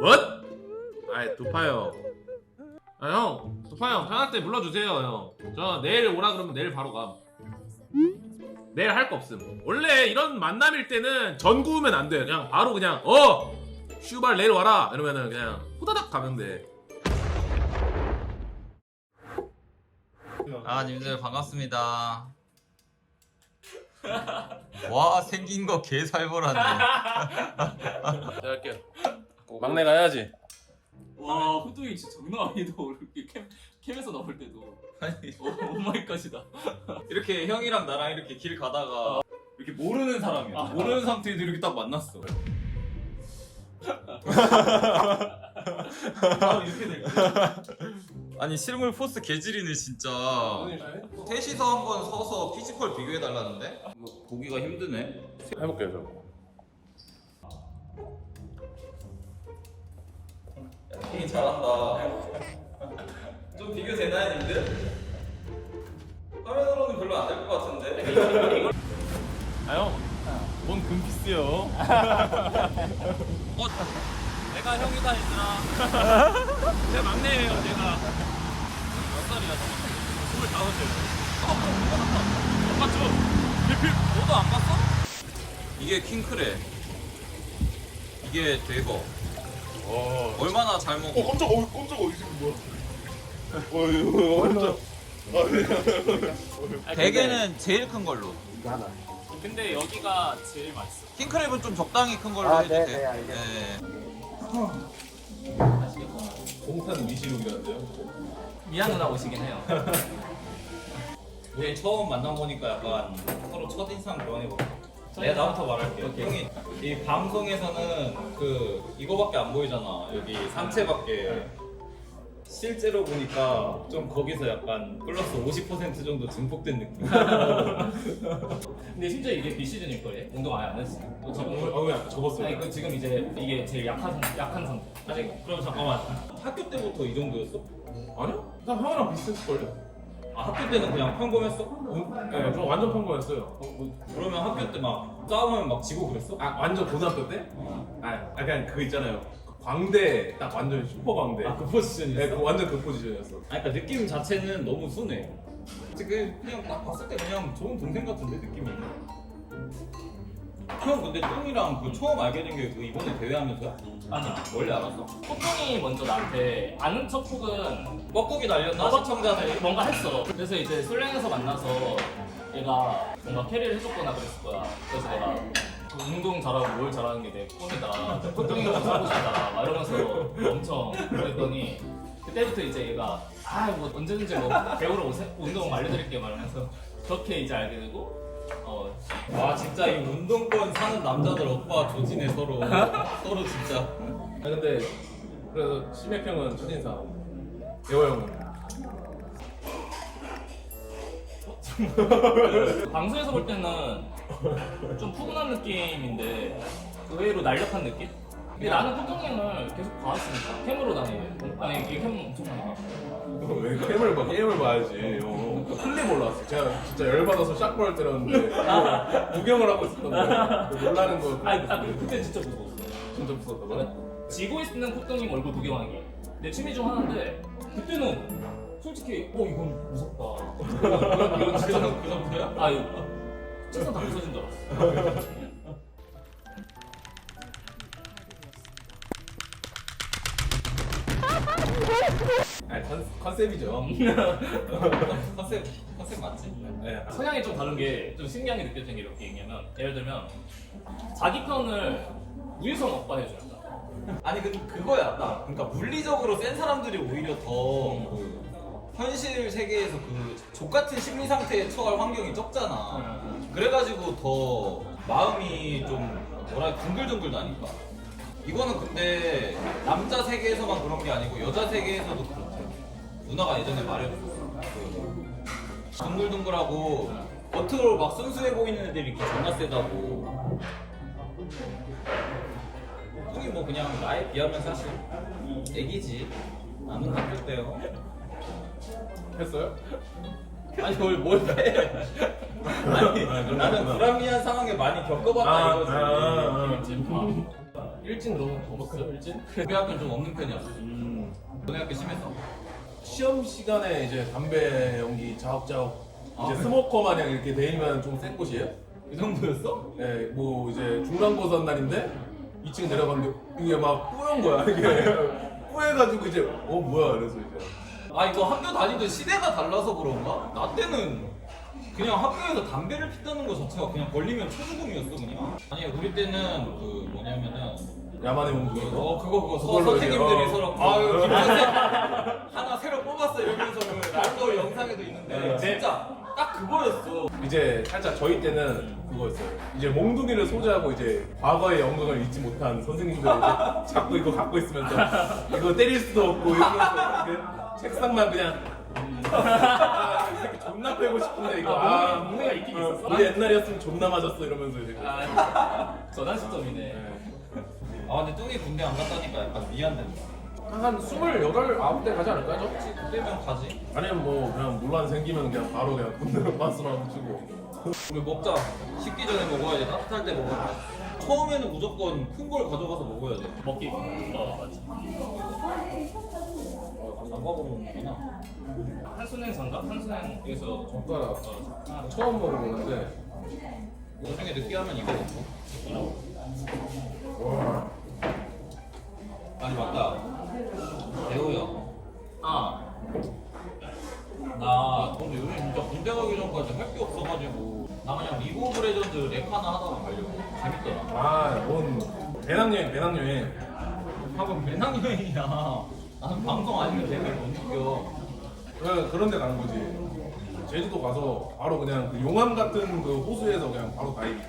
뭐? 아이 도파 형. 아 형, 도파 형 편할 때 불러주세요 형. 저 내일 오라 그러면 내일 바로 가. 내일 할 거 없음. 원래 이런 만남일 때는 전 구우면 안 돼. 그냥 바로 그냥 어 슈발 내일 와라 이러면은 그냥 후다닥 가면 돼. 아 님들 반갑습니다. 와 생긴 거 개 살벌하네. 내가 할게요. 막내가 해야지. 와 호동이 진짜 장난 아니다 이렇게 캠, 캠에서 나올 때도 오, 오마이갓이다 이렇게 형이랑 나랑 이렇게 길 가다가 이렇게 모르는 사람이야. 아. 모르는 상태에서 이렇게 딱 만났어. 바로 이렇게 될 거야. 아니 실물 포스 개질이네 진짜. 셋이서 한번 서서 피지컬 비교해 달라는데? 뭐 보기가 힘드네. 해볼게요 저. 형이 잘한다. 좀 비교 되나요, 님들? 화면으로는 별로 안 될 것 같은데. 아 형, 뭔 금피스요? 어, 내가 형이다 얘들아 제 막내예요 제가 몇 살이야 저 스물다섯이에요 어, 안 봤죠? 필필 너도 안 봤어? 이게 킹크랩. 이게 대거. 와. 얼마나 잘 먹어? 어 깜짝 어 깜짝 어디서 뭐야? 어 이거 깜짝. 대게는 제일 큰 걸로. 근데 여기가 제일 맛있어 킹크랩은 좀 적당히 큰 걸로 아, 해도 네, 돼. 네, 알겠습니다. 네. 공탄 미시룩이라는데요? 미안 누나 오시긴 해요 우리 처음 만나보니까 약간 서로 첫인상 교환해볼까? 내가 나부터 말할게. 형이 이 방송에서는 그 이거밖에 안 보이잖아. 여기 상체밖에. 실제로 보니까 좀 거기서 약간 플러스 50% 정도 증폭된 느낌. 근데 심지어 이게 비시즌일 거예요 운동 아예 안 했어 어, 저, 어, 어, 약간 접었어요. 아니 그 지금 이제 이게 제일 약한 상- 약한 상태 아직 그럼 잠깐만 학교 때부터 이 정도였어? 아니요? 나 형이랑 비슷했을걸요? 아 학교 때는 그냥 평범했어? 네, 저 완전 평범했어요. 어, 뭐, 그러면 학교 때 막 싸우면 막 지고 그랬어? 아, 완전 고등학교 때? 아, 약간 그거 있잖아요. 그 광대, 딱 완전 슈퍼 광대. 아 그 포지션이었어? 네, 그 완전 그 포지션이었어. 아 그러니까 느낌 자체는 너무 순해. 지금 그냥 딱 봤을 때 그냥 좋은 동생 같은데 느낌이. 형 근데 똥이랑 그 처음 알게 된 게 그 이번에 대회하면서야? 아니야 원래 알았어? 호동이 먼저 나한테 아는 척 혹은 뻐꾸기 날렸나 너가 시청자들이? 뭔가 했어. 그래서 이제 솔랭에서 만나서 얘가 뭔가 캐리를 해줬거나 그랬을 거야. 그래서 내가 그 운동 잘하고 뭘 잘하는 게 내 꿈이다. 좀 하고 싶다. 막 이러면서 엄청 그랬더니 그때부터 이제 얘가 아 뭐 언제든지 뭐 배우러 오세, 운동 알려드릴게 말하면서 그렇게 이제 알게 되고 어 와 진짜 이 운동권 사는 남자들 오빠 조진해 서로 서로 진짜. 아, 근데, 그래서 심혁 형은 첫인상. 예호 형은. 방송에서 볼 때는 좀 푸근한 느낌인데 의외로 날렵한 느낌? 근데 나는 포통행을 계속 봐왔으니까 캠으로 다니는 아니 이게 캠 엄청 많이 왜 게임을 봐? 게임을 봐야지. 어. 클립 올라왔어. 제가 진짜 열받아서 샷볼 때렸는데 그거 구경을 하고 있었던 거예요. 그 놀라는 거. 아, 아 그- 그때 진짜 무서웠어 진짜 무섭다. 뭐? 지고 있는 포통행 얼굴 구경하기 내 취미 중 하나인데 그때는 솔직히 어 이건 무섭다 이건, 진짜 그 정도야? 아 이거 책상 다 부서진 줄 알았어 아니, 컨, 컨셉이죠. 컨셉 컨셉 맞지? 네. 성향이 좀 다른 게 좀 신기하게 느껴지는 게 이렇게 얘기하면 예를 들면 자기 편을 우유성 오빠 해준다 아니 근데 그거야 나 그러니까 물리적으로 센 사람들이 오히려 더 그 현실 세계에서 그 족같은 심리 상태에 처할 환경이 적잖아. 그래가지고 더 마음이 좀 뭐라 둥글둥글 나니까. 이거는 근데 남자 세계에서만 그런 게 아니고 여자 세계에서도 그렇대 누나가 예전에 말해줬어. 그 둥글둥글하고 겉으로 막 순수해 보이는 애들이 이렇게 존나 세다고. 형이 뭐 그냥 나에 비하면 사실 애기지. 나는 학교 때요 했어요? 아니 그걸 뭘 해? 아니 나는 불합리한 상황에 많이 겪어봤다 아, 이거지 아, 아. 이제 봐. 일진? 우리 학교는 좀 없는 편이야. 음. 너네 학교 심했어? 시험 시간에 이제 담배 연기 자욱자욱 아, 이제 그래? 스모커 마냥 이렇게 데이면 좀 센 곳이에요? 이 정도였어? 네, 뭐 이제 중간고사 날인데 2층 내려갔는데 이게 막 뿌연 거야 이게 뿌해가지고 이제 어 뭐야 그래서 이제 아 이거 학교 다니던 시대가 달라서 그런가? 나 때는 그냥 학교에서 담배를 피다는 거 자체가 그냥 걸리면 초죽음이었어 그냥 아니 우리 때는 그 뭐냐면은 야만의 몽둥이 어 그거 그거 서 그걸로 선생님들이 이제, 서로 어. 아유 어. 김선생 하나 새로 뽑았어 이러면서 그 날도 영상에도 있는데 네. 진짜 딱 그거였어 이제 살짝 저희 때는 그거였어요. 이제 몽둥이를 소지하고 이제 과거의 영광을 잊지 못한 선생님들이 이제 자꾸 이거 갖고 있으면서 이거 때릴 수도 없고 이러면서 이렇게 책상만 그냥 아, 이 새끼 존나 빼고 싶은데 이거 아, 몽둥이- 몽둥이가 있긴 어, 있었어? 우리 옛날이었으면 존나 맞았어 이러면서 이제 아, 전환 시점이네. 네. 아 근데 뚱이 군대 안 갔다니까 약간 미안된다 한 스물여덟 아홉 대 가지 않을까요? 저? 혹시 그때면 가지? 아니면 뭐 그냥 논란 생기면 그냥 바로 그냥 군대로 빠스만 붙이고 우리 먹자 식기 전에 먹어야 돼 따뜻할 때 먹어야 돼 처음에는 무조건 큰 걸 가져가서 먹어야 돼 먹기. 어, 맞지. 어, 장갑으로 먹는구나. 한순행 장갑? 한순행에서 젓가락 어, 아, 처음 먹어보는데. 나중에 느끼하면 이거 먹고. 와. 아니 맞다. 대호 형 아, 나 근데 요즘 진짜 군대 가기 전까지 할 게 없어가지고 나 그냥 리그 오브 레전드 랩 하나 하다가 가려고. 재밌더라. 아뭔 배낭여행 배낭여행. 하고 배낭여행이야 나는 방송 아니면 랩을 못 느껴 그, 그런 데 가는 거지. 제주도 가서 바로 그냥 그 용암 같은 그 호수에서 그냥 바로 다이빙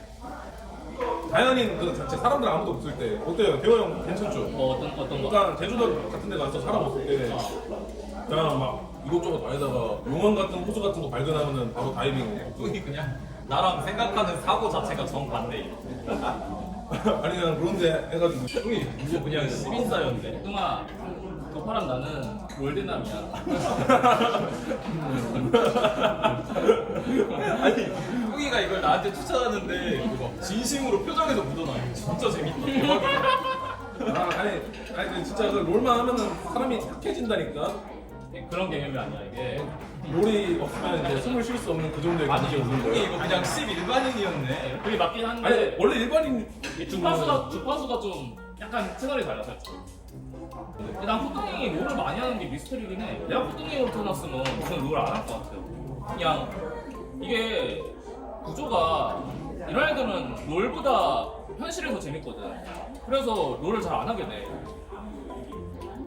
자연인 그 자체 사람들 아무도 없을 때. 어때요? 대호 형 괜찮죠? 뭐 어떤 어떤 거? 그러니까 제주도 같은 데 가서 사람 없을 때 그냥 막 이것저것 다니다가 용암 같은 호수 같은 거 발견하면은 바로 다이빙. 뚱이 그냥 나랑 생각하는 사고 자체가 정반대야 아니 그냥 그런 데 해가지고. 뚱이 이거 그냥 시민사였네 뚱아, 도파람 나는 롤드남이야. 아니 뚱이가 이걸 나한테 추천하는데 진심으로 표정에서 묻어나요 진짜 재밌다 대박이다 아, 아니 아니 근데 진짜 그 롤만 하면은 사람이 착해진다니까 그런 개념이 아니야 이게. 롤이 없으면 이제 숨을 쉴 수 없는 그 정도의 아니 감정이 오는 뚱이 거예요 이거 그냥 11일반인이었네 그게 맞긴 한데. 아니 원래 일반인 이 주파수가 주파수가 좀 약간 채널이 달라 살짝. 근데 난 푸뚱이 롤을 많이 하는 게 미스터리긴 해. 내가 푸뚱이로 태어났으면 저는 롤을 안할 것 같아요. 그냥 이게 구조가 이런 애들은 롤보다 현실에서 재밌거든. 그래서 롤을 잘 안 하게 돼.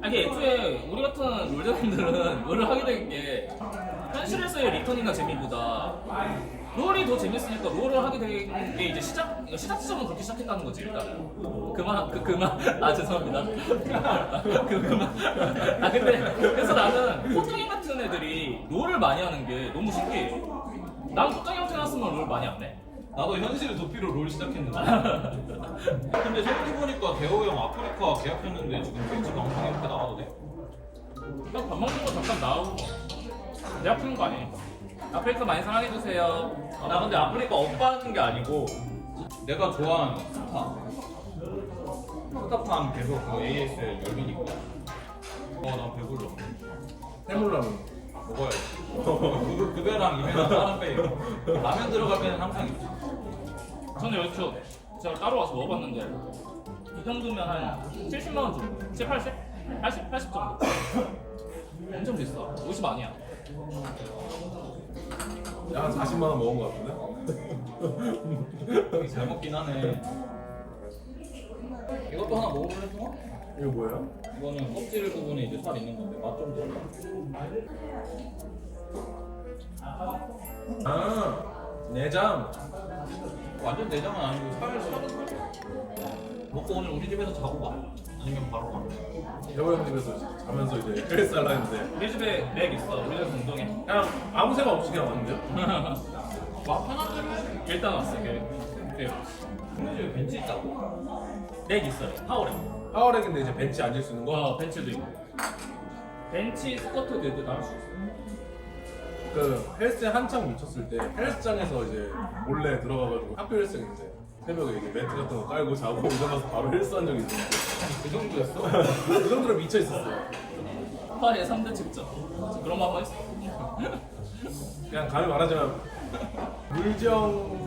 아니 애초에 우리 같은 롤자분들은 롤을 하게 된 게 현실에서의 리턴이나 재미보다 롤이 더 재밌으니까 롤을 하게 된게 이제 시작 시작 지점은 그렇게 시작했다는 거지 일단은 그만 그 그만. 아 죄송합니다. 그 그만. 아 근데 그래서 나는 호동이 같은 애들이 롤을 많이 하는 게 너무 신기해 난 호동이 형 태어났으면 롤 많이 안 해. 나도 현실을 도피로 롤 시작했는데. 근데 생각해보니까 대호 형 아프리카 계약했는데 지금 트위치 방송에 이렇게 나와도 돼? 그냥 밥 먹는 거 잠깐 나오고. 내 아픈 거 아니니까 아프리카 많이 사랑해주세요. 나 근데 아프리카 오빠하는 게 아니고 내가 좋아하는 스타 스타팜 계속 그 ASL 열리니까. 어나 배불러. 해물라면. 먹어야지. 그, 그배랑 이배랑 다른 배 라면 들어갈 때는 항상 있지. 저는 여기서 제가 따로 와서 먹어봤는데 이 정도면 한 70만 원 정도? 7, 80? 80? 80 정도? 엄청 비싸. 50 아니야 한 40만 원 먹은 거 같은데? 잘 먹긴 하네 이것도 하나 먹어볼래 통아? 이거 뭐예요? 이거는 껍질 부분에 이제 살 있는 건데 맛좀 더. 아 내장 완전 내장은 아니고 살 살은 살. 먹고 오늘 우리 집에서 자고 가. 아니면 바로 가. 대호 형 집에서 자면서 이제 헬스 할라 했는데 우리 집에 렉 있어 우리 집에 운동해 그냥 아무 생각 없이 그냥 왔는데요? 와 해. 일단 왔어 그, 그 우리 집에 벤치 있다고? 렉 있어요 파워렉 파워렉인데 이제 벤치 앉을 수 있는 거? 어 벤치도 있고 벤치 스쿼트 데드 다할수 있어 그 헬스에 한창 미쳤을 때 헬스장에서 이제 몰래 들어가가지고 학교 헬스장인데 새벽에 이게 매트 같은 거 깔고 자고 일어나서 바로 헬스한 적이 있는데 그 정도였어? 그 정도로 미쳐 있었어. 파의 3대 측정. 그런 거 한번 했어. 그냥 감히 말하자면 물정이랑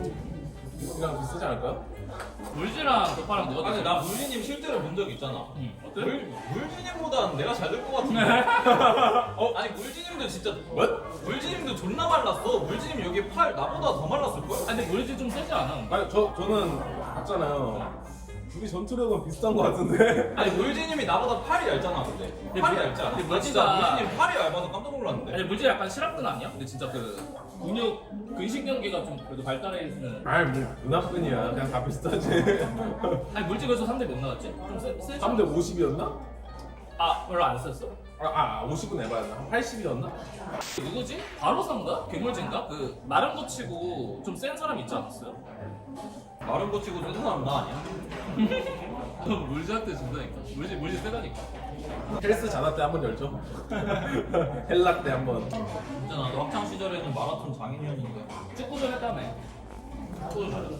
비슷하지 않을까요? 물지랑 도파랑 누가 아니 더나 물리님 실제로 본 적 있잖아. 응. 어때? 물 물지님보다는 내가 잘 될 것 같은데. 어 아니 물지님도 진짜 뭐? 물지님도 존나 말랐어. 물지님 여기 팔 나보다 더 말랐을 걸? 아니 근데 물지 좀 세지 않아? 아니 저 저는 봤잖아요. 둘이 전투력은 비슷한 것 같은데. 아니 물지님이 나보다 팔이 얇잖아 근데. 근데 팔이 물- 얇지 않아? 근데 나 진짜 물지가- 물지님 팔이 얇아서 깜짝 놀랐는데. 아니 물지 약간 실학근 아니야? 근데 진짜 그 근육 근식경계가 좀 그래도 발달해 있는. 아이 뭐 은하뿐이야. 그냥 다 비슷하지. 아니 그래서 3대 몇 나왔지? 좀 세, 세지? 3대 50이었나? 아 별로 안 썼어? 아, 아 50은 에바였나? 한 80이었나? 누구지? 바로사인가? 괴물진가? 그 마른 거 치고 좀 센 사람 있지 않았어요? 마른 거 치고 센 사람 나 아니야? 물지한테 준다니까. 물지 물지 세다니까. 헬스 자나 때한번 열죠. 헬락 때 한 번. 진짜 나도 학창 시절에는 마라톤 장인이었는데. 축구를 했다며. 축구를 잘했어.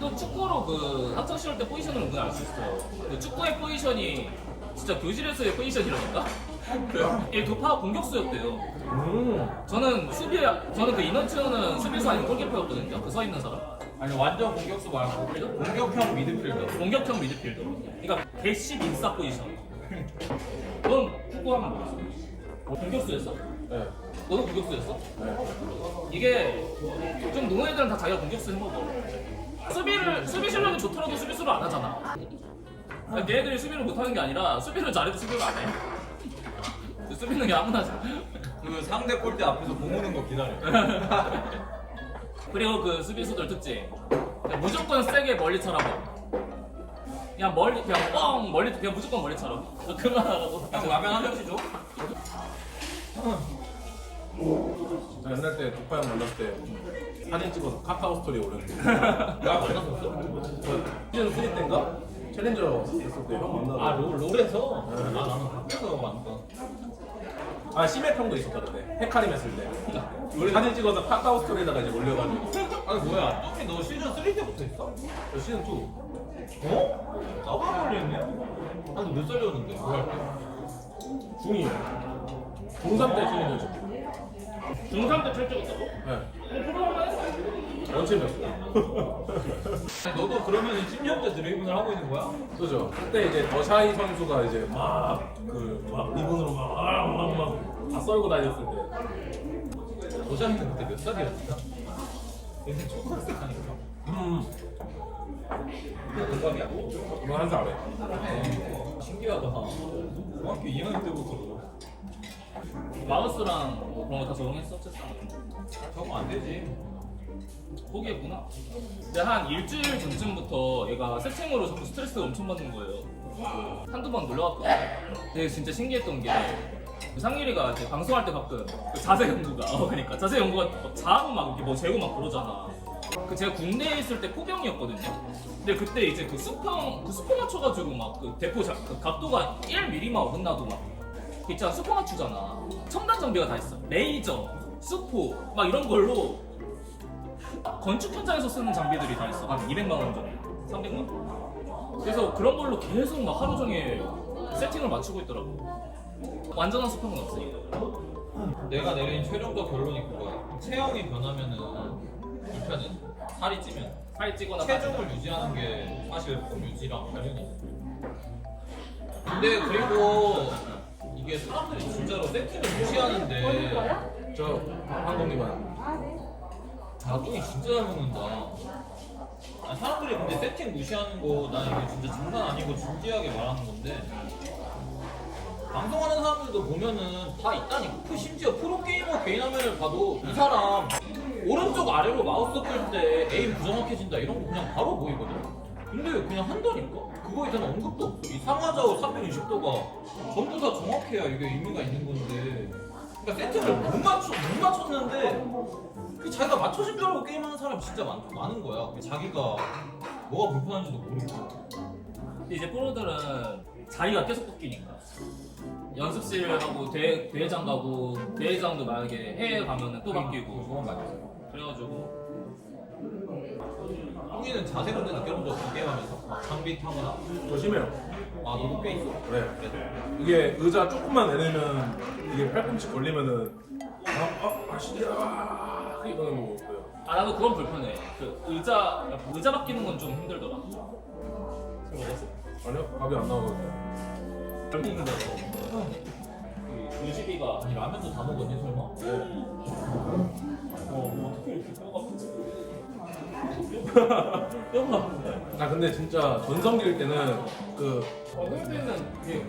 또 축구로 그 학창 시절 때 포지션을 은근 알수 있어요. 그 축구의 포지션이 진짜 교실에서의 포지션이라니까. 그이 도파가 공격수였대요. 음. 저는 수비, 저는 그 인원 치우는 수비수 아니고 골키퍼였거든요. 그 서 있는 사람. 아니 완전 공격수 말고 공격형 미드필더. 공격형 미드필더. 그러니까 대시 인싸 포지션. 넌 축구하면 뭐였어? 공격수였어? 네. 너도 공격수였어? 네. 이게 좀 노는 애들은 다 자기가 공격수 해먹어. 수비를 수비 실력이 좋더라도 수비수를 안 하잖아. 그러니까 얘네들이 수비를 못하는 게 아니라 수비를 잘해도 수비를 안 해. 수비는 그냥 아무나 하지. 그 상대 골대 앞에서 공 오는 거 기다려. 그리고 그 수비수들 특징 그냥 무조건 세게 멀리 차라고. 그냥 멀리 그냥 뻥 멀리 그냥 무조건 멀리 차라고. 그만 하라고. 형 라면 한 접시 줘. 저 옛날 때 독파 형 만났을 때 사진 찍어서 카카오 스토리에 올렸는데. 나 만났었어? 저 시즌 3 때인가? 챌린저 했을 때형 만나서. 아 롤, 롤에서? 아 나는 밖에서 만났다. 아 심해 형도 있었다 근데 헤카림 했을 때. 우리 사진 찍어서 카카오 스토리에다가 이제 올려가지고. 아니 뭐야 똥이 너 시즌 3 때부터 했어? 저 시즌 2. 어? 나보다 걸렸네? 아니 몇 살이었는데 그거 할 때? 중2. 중3 때 챌린저죠. 중3 때 철저했다고? 네. 원챔이었어. 아니 너도 그러면 10년 때 드리븐을 하고 있는 거야? 그죠. 그때 이제 더샤이 선수가 이제 막 그막 리본으로 막막막다 썰고 다녔을 때. 도장이는 그때 몇 살이었나? 얘네 초등학생 아닌가? 음. 이거 아래. 어, 신기하다 중학교 2학년 때부터 마우스랑 뭐 그런 거 다 적응했어? 적응 안 되지 포기했구나. 근데 한 일주일 전쯤부터 얘가 세팅으로 자꾸 스트레스가 엄청 받는 거예요. 그 한두 번 놀러왔거든요. 근데 진짜 신기했던 상일이가 이제 방송할 때 가끔 그 자세 연구가 어 그러니까 자세 연구가 뭐 자하고 막 이렇게 뭐 재고 막 그러잖아. 그 제가 국내에 있을 때 포병이었거든요. 근데 그때 이제 그 수평 그 수평 맞춰가지고 막 그 대포 자, 그 각도가 1mm만 어긋나도 막 있잖아 수평 맞추잖아. 첨단 장비가 다 있어. 레이저, 수포 막 이런 걸로 건축 현장에서 쓰는 장비들이 다 있어. 한 200만 원 정도, 300만 원. 그래서 그런 걸로 계속 막 하루 종일 세팅을 맞추고 있더라고. 완전한 수평은 없으니까. 내가 내린 최종적 결론이 그거야 체형이 변하면은 불편은 살이 찌면 살이 찌거나 체중을 유지하는 게 사실 폼 유지랑 관련이 있어 근데 그리고 이게 사람들이 진짜로 세팅을 무시하는데 저 한국님만. 자동이 진짜 잘 먹는다. 아, 사람들이 근데 세팅 무시하는 거, 난 이게 진짜 장난 아니고 진지하게 말하는 건데. 방송하는 사람들도 보면은 다 있다니까. 그 심지어 프로게이머 개인 화면을 봐도 이 사람 오른쪽 아래로 마우스 끌 때 에임 부정확해진다 이런 거 그냥 바로 보이거든. 근데 그냥 한다니까? 그거에 대한 언급도 없어. 이 상하좌우 360도가 전부 다 정확해야 이게 의미가 있는 건데. 그러니까 세팅을 못 맞춰, 못 맞췄는데 그 자기가 맞춰진 줄 알고 게임하는 사람 진짜 많, 많은 거야. 그 자기가 뭐가 불편한지도 모르고. 근데 이제 프로들은 자리가 계속 바뀌니까. 연습실하고 대, 대회장 가고 대회장도 만약에 해외 가면은 또 바뀌고 그건 맞아. 그래가지고 형이는 자세 문제 느껴본 적 없어 게임하면서 막 장비 타거나 저 심해요. 아 너도 꽤 있어 네. 이게 의자 조금만 내리면 이게 팔꿈치 걸리면은 아, 아, 아시냐 아, 이러는 거 있어요. 아 나도 그건 불편해. 그 의자 의자 바뀌는 건 좀 힘들더라. 술 먹었어? 아니요, 밥이 안 나오거든요. 힘든데. 그 유지비가 아니 라면도 다 먹었니 설마? 어 어떻게 이렇게 뼈가 뼈가. 아 근데 진짜 전성기일 때는 그어 근데는 이게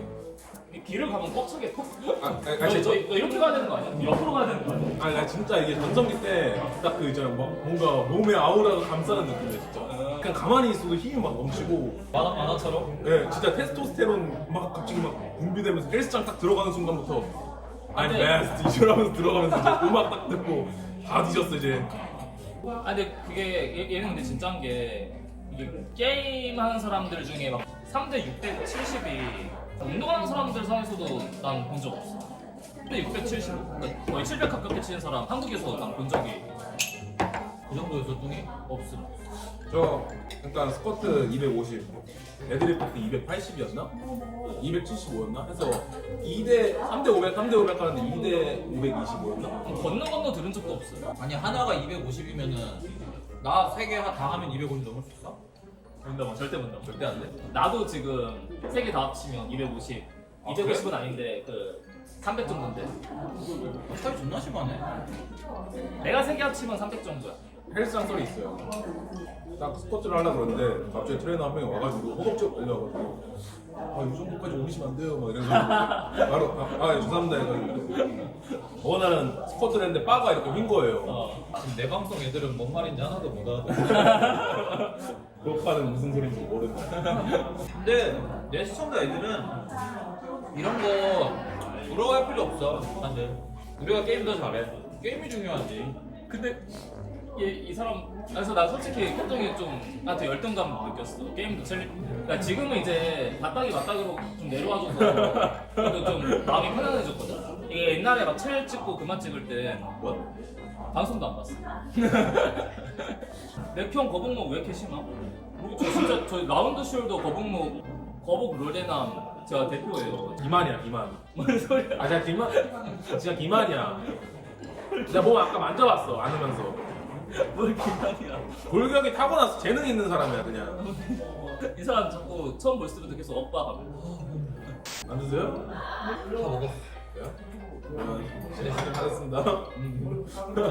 이 길을 가면 꽉 차게. 아, 아, 너, 아, 너, 진짜- 너 이렇게 가야 되는 거 아니야? 옆으로 가야 되는 거 아니야? 아니 나 진짜 이게 전성기 때 딱 그 있잖아 막 뭔가 몸에 아우라가 감싸는 느낌이야 진짜 그냥 가만히 있어도 힘이 막 넘치고 만화 만화처럼? 예 진짜 테스토스테론 막 갑자기 막 분비되면서 헬스장 딱 들어가는 순간부터 I'm 네. best 이러면서 들어가면서 이제 음악 딱 듣고 다 뒤졌어 이제 아 근데 그게 얘- 얘는 근데 진짜인 게 게임 하는 사람들 중에 막 3대 6대 70이 운동하는 사람들 사이에서도 난 본 적 없어. 3대 670 그러니까 거의 700 가깝게 치는 사람 한국에서 난 본 적이 그 정도였어 뚱이? 없음. 저 일단 스쿼트 250 데드리프트 280이었나? 275였나? 해서 2대 3대 500 3대 500 하는데 2대 525였나? 건너 건너 들은 적도 없어. 아니 하나가 250이면은 나 세 개 다 하면 250 넘을 수 있어? 본다 절대 본다. 절대 안 돼. 나도 지금 세 개 다 합치면 250. 아, 250은 아닌데 그 300 정도인데. 어, 차이 존나 심하네. 내가 세 개 합치면 300 정도야. 헬스장 썰이 있어요. 딱 스쿼트를 하려고 그러는데 갑자기 트레이너 한 명이 와가지고 허벅지가 걸려가지고 아 이 정도까지 올리시면 안 돼요 막 이래서 바로 아, 아 죄송합니다 해가지고 어느 날은 스쿼트를 했는데 바가 이렇게 휜 거예요. 어. 지금 내 방송 애들은 뭔 말인지 하나도 못 알아듣어. 골파는 무슨 소리인지 모르는 근데 내 시청자 애들은 이런 거 부러워할 필요 없어. 사실 우리가 게임 더 잘해. 게임이 중요하지. 근데 얘, 이 사람 그래서 나 솔직히 호동이 좀 나한테 열등감 느꼈어 게임도 챌린 그러니까 지금은 이제 바닥이 바닥으로 좀 내려와줘서 그래도 좀 마음이 편안해졌거든 이게 옛날에 막챌 찍고 그만 찍을 때 뭐? 방송도 안 봤어 내평 거북목 왜 이렇게 심하? 저 진짜 저 라운드 숄더 거북목 거북 롤레남 제가 대표예요 기만이야 기만. 뭔 소리야 아 진짜 기만 진짜 기만이야. 내가 몸 아까 만져봤어 안으면서 뭘 기만이야 골격이 타고나서 재능 있는 사람이야 그냥. 이 사람 자꾸 처음 볼 때부터 계속 오빠 하면 안 드세요? 다 먹었어. 그래요? 그러면 시작하겠습니다.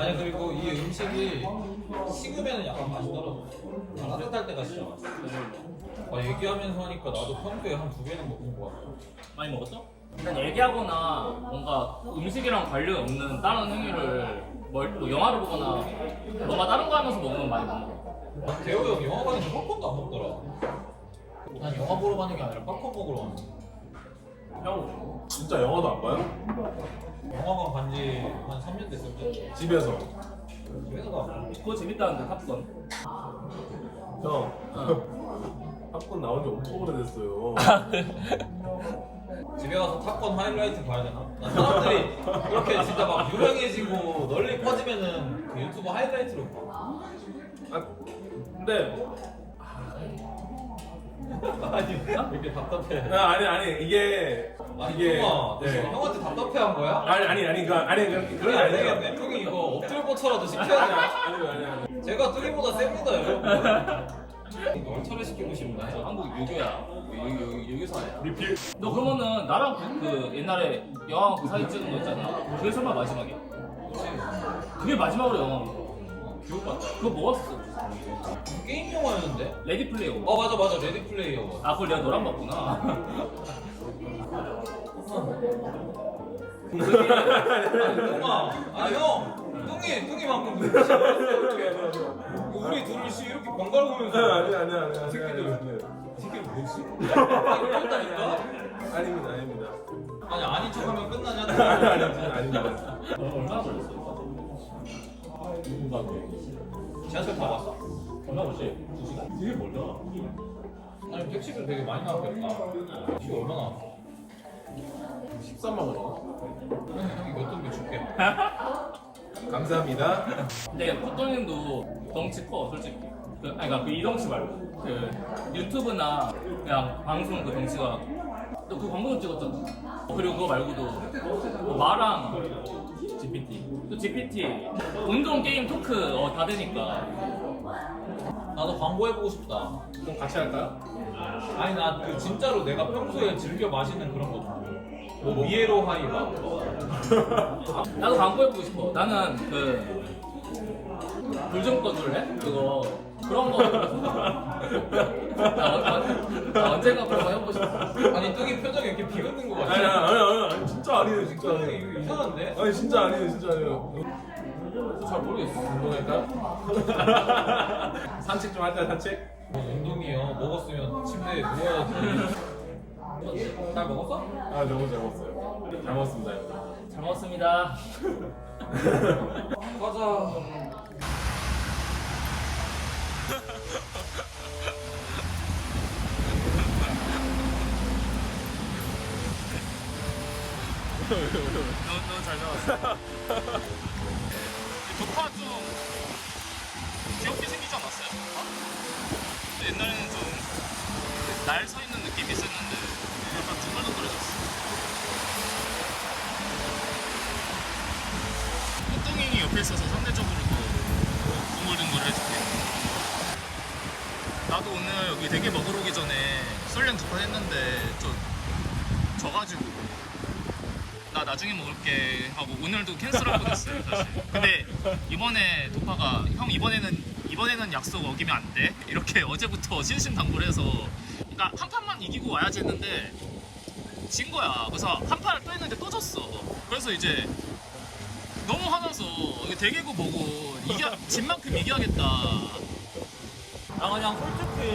아니 그리고 이 음식이 식으면 약간 맛이 떨어져. 따뜻할 때가 진짜 맛있어. 아, 얘기하면서 하니까 나도 평소에 한 두 개는 먹은 것 같아. 많이 먹었어? 일단 얘기하거나 뭔가 음식이랑 관련 없는 다른 행위를 뭘, 뭐 영화를 보거나 뭔가 다른 거 하면서 먹으면 많이 못 먹어 아, 대호 형 영화관에서 팝콘도 안 먹더라. 난 영화 보러 가는 게 아니라 팝콘 먹으러 가는 거야. 형 진짜 영화도 안 봐요? 영화관 간지 한 3년 됐을 때. 집에서. 집에서 가. 그거 재밌다는데 탑건 형. 팝콘 나온 지 엄청 오래됐어요. 집에 가서 탑건 하이라이트 봐야 되나? 나 사람들이 그렇게 진짜 막 유명해지고 널리 퍼지면은 그 유튜브 하이라이트로 봐. 아, 근데 아니 왜 이렇게 답답해? 아, 아니 아니 이게 아니 이게 형아, 네. 형한테 답답해한 거야? 아니 아니 아니 그 아니 그런 그런 게안 되겠네. 형이 이거 엎드려보쳐라도 아니 시켜야 돼. 아니 아니 아니. 제가 뚜기보다 셉니다 여러분. 이걸 철회시키고 싶네. 저 한국 유교야 유, 유, 유교사야 리필. 너 그러면은 나랑 그, 그 옛날에 영화 그 사진 찍은 거 있잖아 그게 설마 마지막이야? 그게 마지막으로 영화. 기억났다. 그거 뭐였어? 게임 영화였는데? 레디 플레이어 어 맞아 맞아 레디 플레이어. 아 그걸 내가 너랑 봤구나 형아, 아니 형, 뚱이 뚱이 방금 어떻게? 우리 둘을 씨 이렇게 번갈아 보면서. 아니 아니 아니 아니 새끼들. 아니. 새끼 뭐지? 이랬다니까? 아닙니다 아닙니다. 아니 아닌 척하면 끝나냐? 아니 아니 아닙니다. 어, 얼마나 걸렸어? 누군가 지하철 타봤어? 얼마 걸지? 두 시간? 되게 멀다 아니 택시비 되게 많이 나왔겠다. 이거 얼마 나왔어? 13만 원인가? 형이 몇돈몇 줄게. 감사합니다. 근데 포토님도 덩치 커 솔직히 그 그, 아니 그러니까 그 이동치 말고 그 유튜브나 그냥 방송 그 덩치가 너그 광고도 찍었잖아. 어, 그리고 그거 말고도 뭐 마랑 GPT 또 GPT 운동 게임 토크 어, 다 되니까 나도 광고 해보고 싶다. 그럼 같이 할까요? 아니 나 그 진짜로 내가 평소에 즐겨 마시는 그런 거. 뭐 미에로 하이바. 나도 광고 해보고 싶어. 나는 그 불좀 꺼줄래? 그거 그런 거 나, 나, 나 언젠가 그런 거 해보고 싶어. 아니 뚱이 표정이 이렇게 비웃는 거 아니 같아. 아니 아니 아니 진짜 아니에요 진짜 아니에요 이거 이상한데? 아니 진짜 아니에요 진짜 아니에요 잘 모르겠어. 운동할까? 산책 좀 할까요 산책? 운동이요. 먹었으면 침대에 누워야지. 잘 먹었어? 아 너무 잘 먹었어요 잘 먹었습니다 잘 먹었습니다. 가자. 너잘 나왔어. 도파 좀 귀엽게 생기지 않았어요? 옛날에는 좀 날 서 있는 느낌이 있었는데 약간 두글두글해졌어. 똥똥이 옆에 있어서 상대적으로 더 둥글둥글 해줄게. 나도 오늘 여기 되게 먹으러 오기 전에 솔랭 두판 했는데 좀 져가지고 나 나중에 먹을게 하고 오늘도 캔슬할 뻔했어요 사실. 근데 이번에 도파가 형 이번에는 이번에는 약속 어기면 안 돼. 이렇게 어제부터 신신당부를 해서 그러니까 한 판만 이기고 와야지 했는데 진 거야. 그래서 한 판을 또 했는데 또 졌어. 그래서 이제 너무 화나서 이게 대개구 보고 이겨 진 만큼 이겨야겠다. 나 그냥 솔직히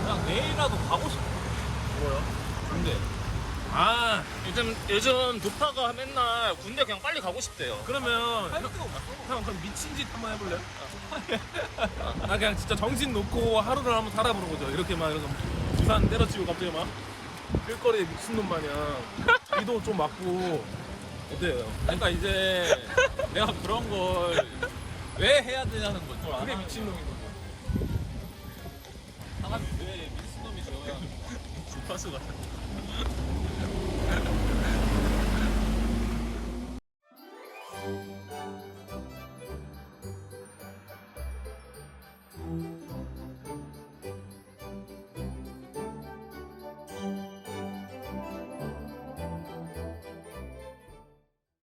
그냥 내일이라도 가고 싶어. 뭐야? 근데 아 요즘 요즘 도파가 맨날 군대 그냥 빨리 가고 싶대요. 그러면 없어. 형 그럼 미친 짓 한번 해볼래? 나 그냥 진짜 정신 놓고 하루를 한번 살아보는 거죠. 이렇게 막 이러면서 부산 때려치고 갑자기 막 길거리에 미친놈 마냥 비도 좀 맞고 어때요? 그러니까 이제 내가 그런 걸 왜 해야 되냐는 거죠. 그게 미친놈인 거죠. 사람이 왜 미친놈이 되어야 주파수 같은.